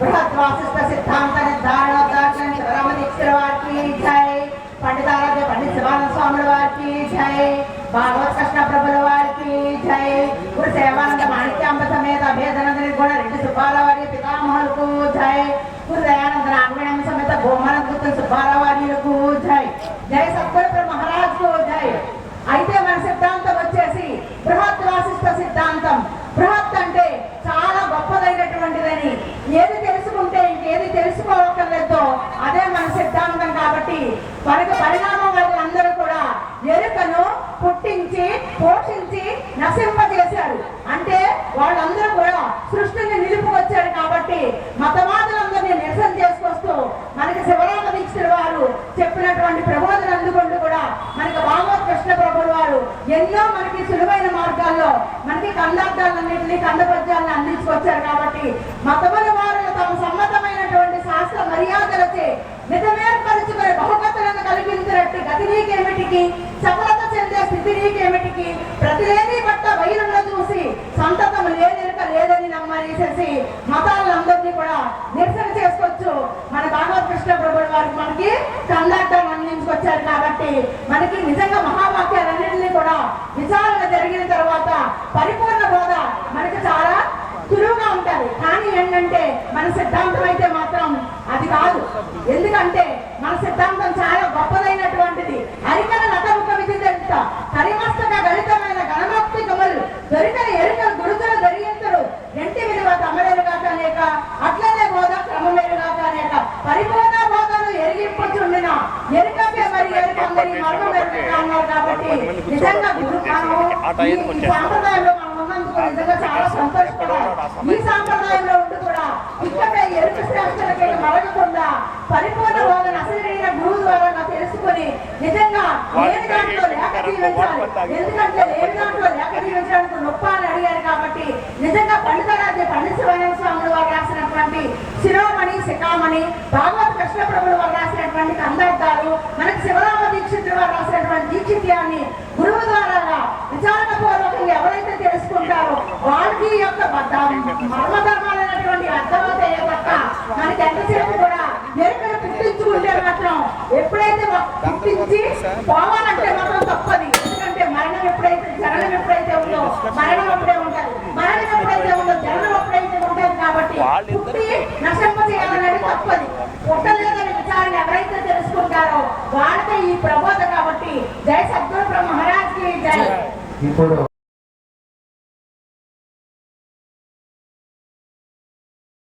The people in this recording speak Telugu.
భరద్వాసిష్ట సిద్ధాంత నిర్ధారణ శివరామ దీక్షితుల వారికి జై పండితారాధ్య పండిత శివానంద స్వాముల వారికి జై భాగవత్ కృష్ణ ప్రభుల వారికి జై గురు సేవానంద మాణిక్యాంబ సమేత అభేదనంద నిర్గుణ రెడ్డి సిద్ధాంతం పరిణామం మనకు పరిణామం అందరూ కూడా ఎరుకను పుట్టించి పోషించి నశింపజేశారు. అంటే వాళ్ళందరూ కూడా సృష్టిని నిలుపుకొచ్చారు కాబట్టి మతవాదులందరినీ నిరసన చేసుకొస్తూ మనకి శివరామ దీక్షల వారు చెప్పినటువంటి ప్రబోధన అందుకుంటూ కూడా మనకి భాగవత్ కృష్ణ ప్రభులు వారు ఎన్నో మనకి సులువైన మార్గాల్లో మనకి కందార్థాలన్నింటినీ కందపద్యాలను అందించుకొచ్చారు కాబట్టి మతముల వారు తమ సమ్మతమైనటువంటి శాస్త్ర మర్యాదలచే నిజ నీకేమిటికి సఫలత చెందే స్థితి నీకేమిటికి ప్రతిలేని పట్ల వైరంలో చూసి సంతతం లేనిక లేదని నమ్మనేసేసి మతాలందరినీ కూడా నిరసన చేసుకోవచ్చు. మన భాగవత కృష్ణ ప్రభుడు వారికి మనకి కందాటం అందించుకొచ్చారు కాబట్టి మనకి నిజంగా మహావాక్యాలన్నింటినీ కూడా విచారణ జరిగిన తర్వాత పరిపూర్ణ బోధ మనకి చాలా సులువుగా ఉంటుంది. కానీ ఏంటంటే మన సిద్ధాంతం అయితే మాత్రం అది కాదు. ఎందుకంటే మన సిద్ధాంతం చాలా గొప్పదైనటువంటిది అరికల నటముఖ విధిదంత కరిమస్తక గణితమైన గణమక్తి కమలు దొరికన ఎరుకలు గురుతులు దొరియంతులు ఎంటి విలువ తమరేరుగా కానేక అట్లనే బోధ క్రమమేరుగా కానేక పరిపూర్ణ బోధను ఎరిగింపుచుండిన ఎరుకకే మరి ఎరుక అందరి మర్మం ఎరుక కాబట్టి నిజంగా గురు మనం ఈ సాంప్రదాయంలో మనం ఉన్నందుకు నిజంగా చాలా సంతోషపడాలి ఈ సాంప్రదాయంలో ఉండి కూడా ఇక్కడే ఎరుక శ్రేష్ఠులకి మరగకుండా పరిపూర్ణ బోధన ద్వారా తెలుసుకొని నిజంగా లేని దాంట్లో లేక జీవించాలి ఎందుకంటే లేని దాంట్లో లేక జీవించడానికి నొప్ప అని అడిగారు కాబట్టి నిజంగా పండితరాజు పండిత శివానంద స్వాములు వారు రాసినటువంటి శిరోమణి శిఖామణి భాగవత కృష్ణ ప్రభులు వారు రాసినటువంటి కందార్థాలు మనకి శివరామ దీక్షితులు వారు రాసినటువంటి దీక్షిత్యాన్ని గురువు ద్వారా విచారణ పూర్వకంగా ఎవరైతే తెలుసుకుంటారో వాళ్ళకి యొక్క మర్మధర్మాలైనటువంటి అర్థమవుతాయే తప్ప మనకి ఎంతసేపు కూడా పుట్టించుకుంటే మాత్రం ఎప్పుడైతే పుట్టించి పోవాలంటే మాత్రం తప్పది. ఎందుకంటే మరణం ఎప్పుడైతే జననం ఎప్పుడైతే ఉందో మరణం అప్పుడే ఉంటుంది. మరణం ఎప్పుడైతే ఉందో జననం ఎప్పుడైతే ఉంటుంది కాబట్టి పుట్టి నశింప చేయాలనేది తప్పది. పుట్టలేదని విచారణ ఎవరైతే తెలుసుకుంటారో వాళ్ళకే ఈ ప్రబోధ కాబట్టి జై సద్గురు బ్రహ్మ మహారాజ్కి జై. ఇప్పుడు